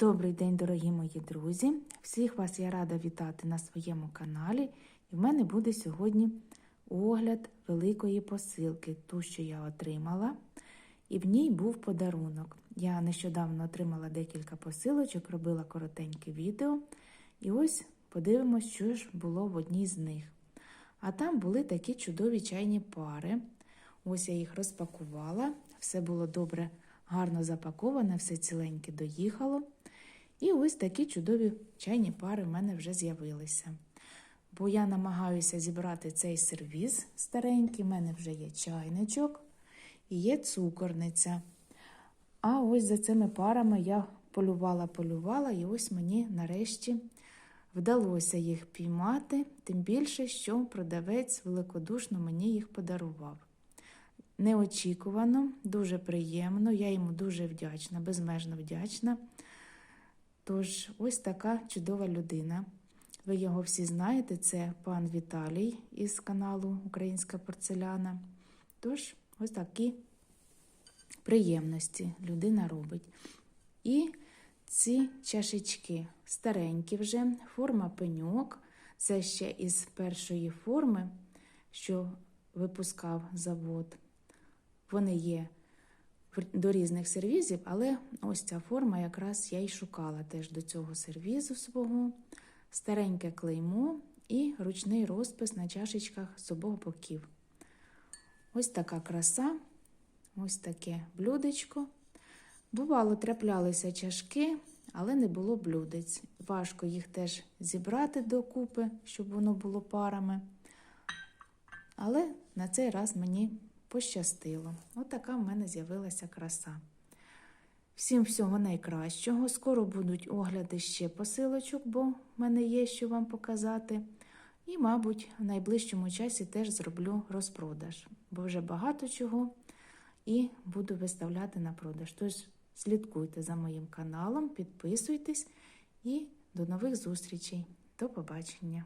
Добрий день, дорогі мої друзі! Всіх вас я рада вітати на своєму каналі. І в мене буде сьогодні огляд великої посилки, ту, що я отримала. І в ній був подарунок. Я нещодавно отримала декілька посилочок, робила коротеньке відео. І ось подивимось, що ж було в одній з них. А там були такі чудові чайні пари. Ось я їх розпакувала. Все було добре, гарно запаковане, все ціленьке доїхало. І ось такі чудові чайні пари в мене вже з'явилися. Бо я намагаюся зібрати цей сервіз старенький, в мене вже є чайничок і є цукорниця. А ось за цими парами я полювала-полювала, і ось мені нарешті вдалося їх піймати, тим більше, що продавець великодушно мені їх подарував. Неочікувано, дуже приємно, я йому дуже вдячна, безмежно вдячна. Тож, ось така чудова людина. Ви його всі знаєте, це пан Віталій із каналу Українська порцеляна. Тож, ось такі приємності людина робить. І ці чашечки старенькі вже, форма пеньок. Це ще із першої форми, що випускав завод. Вони є до різних сервізів, але ось ця форма якраз я й шукала теж до цього сервізу свого. Стареньке клеймо і ручний розпис на чашечках з обох боків. Ось така краса, ось таке блюдечко. Бувало, траплялися чашки, але не було блюдець. Важко їх теж зібрати докупи, щоб воно було парами. Але на цей раз мені пощастило. Отака в мене з'явилася краса. Всім всього найкращого. Скоро будуть огляди ще посилочок, бо в мене є що вам показати. І, мабуть, в найближчому часі теж зроблю розпродаж, бо вже багато чого і буду виставляти на продаж. Тож слідкуйте за моїм каналом, підписуйтесь і до нових зустрічей. До побачення!